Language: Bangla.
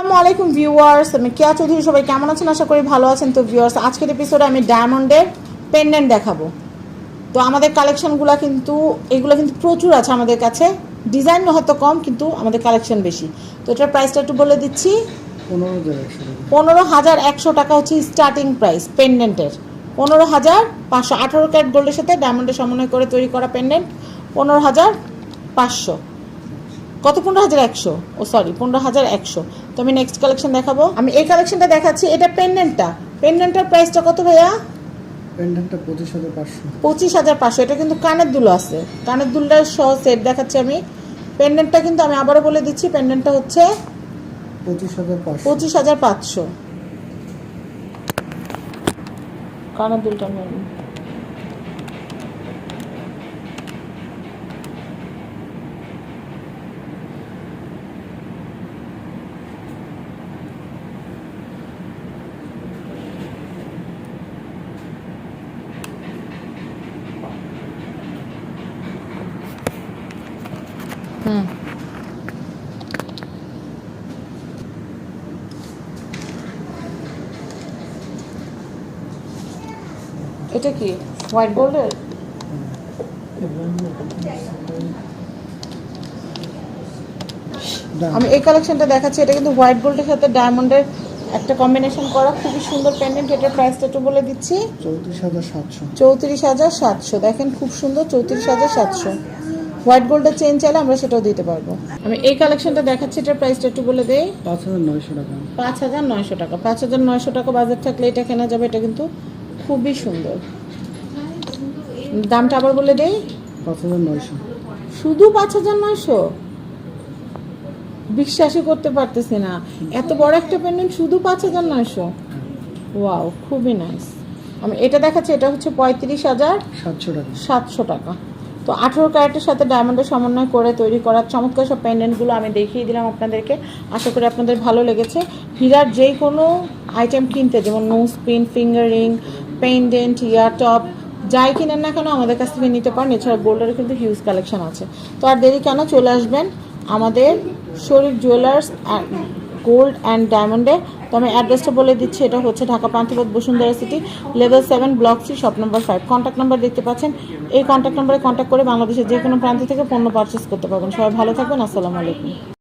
আসসালামু আলাইকুম ভিউয়ার্স, আমি কেয়া চৌধুরী, সবাই কেমন আছেন? আশা করি ভালো আছেন। তো ভিউয়ার্স, আজকের এপিসোডে আমি ডায়মন্ডের পেন্ডেন্ট দেখাবো। তো আমাদের কালেকশনগুলো কিন্তু, এগুলো কিন্তু প্রচুর আছে আমাদের কাছে। ডিজাইন হয়তো কম, কিন্তু আমাদের কালেকশন বেশি। তো এটার প্রাইসটা একটু বলে দিচ্ছি। পনেরো হাজার একশো টাকা পনেরো হাজার একশো টাকা হচ্ছে স্টার্টিং প্রাইস পেন্ডেন্টের পনেরো হাজার পাঁচশো আঠারো ক্যারেট গোল্ডের সাথে ডায়মন্ডের সমন্বয় করে তৈরি করা পেন্ডেন্ট পনেরো হাজার পাঁচশো। কত? পনেরো হাজার একশো। ও সরি পনেরো হাজার একশো। তো আমি নেক্সট কালেকশন দেখাবো। আমি এই কালেকশনটা দেখাচ্ছি। এটা পেন্ডেন্টটা পেন্ডেন্টের প্রাইসটা কত ভাইয়া? পেন্ডেন্টটা পঁচিশ হাজার পাঁচশো। পঁচিশ হাজার পাঁচশো। এটা কিন্তু কানের দুলো আছে। কানের দুলটার সহ সেট দেখাচ্ছি আমি। পেন্ডেন্টটা কিন্তু আমি আবারও বলে দিচ্ছি। পেন্ডেন্টটা হচ্ছে পঁচিশ হাজার পাঁচশো। পঁচিশ হাজার পাঁচশো। কানের দুলটা আমি এটা কি? হোয়াইট গোল্ডের আমি এই কালেকশনটা দেখাচ্ছি এটা কিন্তু হোয়াইট গোল্ডের সাথে ডায়মন্ডের একটা কম্বিনেশন করা খুবই সুন্দর পেন্ডেন্ট এটার প্রাইসটা একটু বলে দিচ্ছি। চৌত্রিশ হাজার সাতশো। চৌত্রিশ হাজার সাতশো। দেখেন খুব সুন্দর চৌত্রিশ হাজার সাতশো। হোয়াইট গোল্ডের চেন চাইলে আমরা সেটাও দিতে পারব। আমি এই কালেকশনটা দেখাচ্ছি এটার প্রাইসটা একটু বলে দেই। পাঁচ হাজার নয়শো টাকা। পাঁচ হাজার নয়শো টাকা। পাঁচ হাজার নয়শো টাকা বাজার থাকলে এটা কেনা যাবে এটা কিন্তু খুবই সুন্দর। দামটা আবার বলে দেই। পাঁচ হাজার নয়শো। শুধু পাঁচ হাজার নয়শো? বিশ্বাসই করতে পারতেছি না। এত বড় একটা পেন্ডেন্ট শুধু পাঁচ হাজার নয়শো? ওয়াও খুবই নাইস আমি এটা দেখাচ্ছি এটা হচ্ছে পঁয়ত্রিশ হাজার সাতশো টাকা। সাতশো টাকা। তো আঠেরো ক্যারেটের সাথে ডায়মন্ডের সমন্বয় করে তৈরি করা চমৎকার সব পেন্ডেন্টগুলো আমি দেখিয়ে দিলাম আপনাদেরকে। আশা করি আপনাদের ভালো লেগেছে। হীরার যে কোনো আইটেম কিনতে, যেমন nose pin finger ring pendant ear top যাই কিনেন না কেন আমাদের কাছ থেকে নিতে পারেন। এছাড়া গোল্ডের কিন্তু হিউজ কালেকশন আছে। তো আর দেরি কেন? চলে আসবেন আমাদের শরীফ জুয়েলার্স গোল্ড অ্যান্ড ডায়মন্ডে। তো আমি অ্যাড্রেসটা বলে দিচ্ছি, এটা হচ্ছে Dhaka Panthapath Bashundhara city, level seven, block C, shop number five. Contact number দেখতে পাচ্ছেন। এই কন্ট্যাক্ট নাম্বারে কন্ট্যাক্ট করে বাংলাদেশের যে কোনো প্রান্ত থেকে পণ্য পারচেস করতে পারবেন। সবাই ভালো থাকবেন, আসসালামু আলাইকুম।